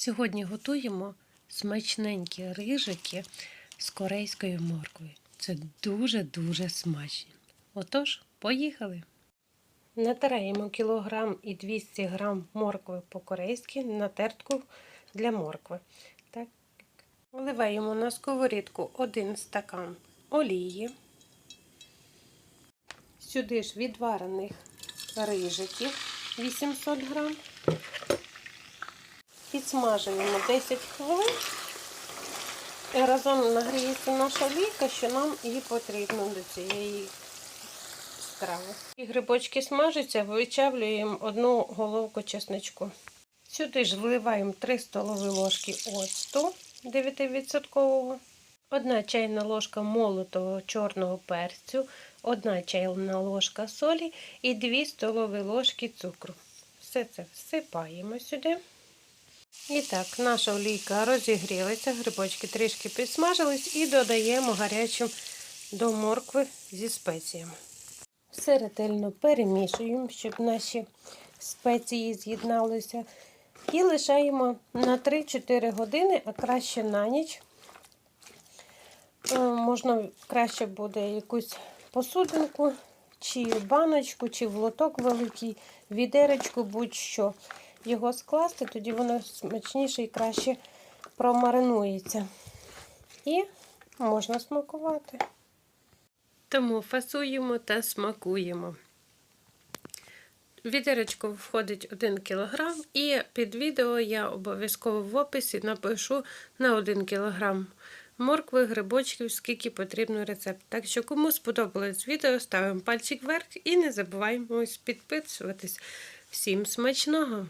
Сьогодні готуємо смачненькі рижики з корейською морквою. Це дуже-дуже смачно. Отож, поїхали! Натираємо кілограм і 200 грам моркви по-корейськи на тертку для моркви. Вливаємо на сковорідку 1 стакан олії. Сюди ж відварених рижиків 800 грам. Підсмажуємо 10 хвилин. Разом нагріється наша олійка, що нам і потрібно до цієї страви. І грибочки смажаться, вичавлюємо одну головку чесничку. Сюди ж вливаємо 3 столові ложки оцту 9%, 1 чайна ложка молотого чорного перцю, 1 чайна ложка солі і 2 столові ложки цукру. Все це всипаємо сюди. І так, наша олійка розігрілася, грибочки трішки підсмажились і додаємо гарячим до моркви зі спеціями. Все ретельно перемішуємо, щоб наші спеції з'єдналися. І лишаємо на 3-4 години, а краще на ніч. Е, Можна краще буде якусь посудинку, чи баночку, чи в лоток великий, відеречку, будь-що. Його скласти, тоді воно смачніше і краще промаринується. І можна смакувати. Тому фасуємо та смакуємо. Відеречко входить 1 кг, і під відео я обов'язково в описі напишу на 1 кг моркви, грибочків, скільки потрібно рецепт. Так що, кому сподобалось відео, ставимо пальчик вверх і не забуваємо підписуватись. Всім смачного!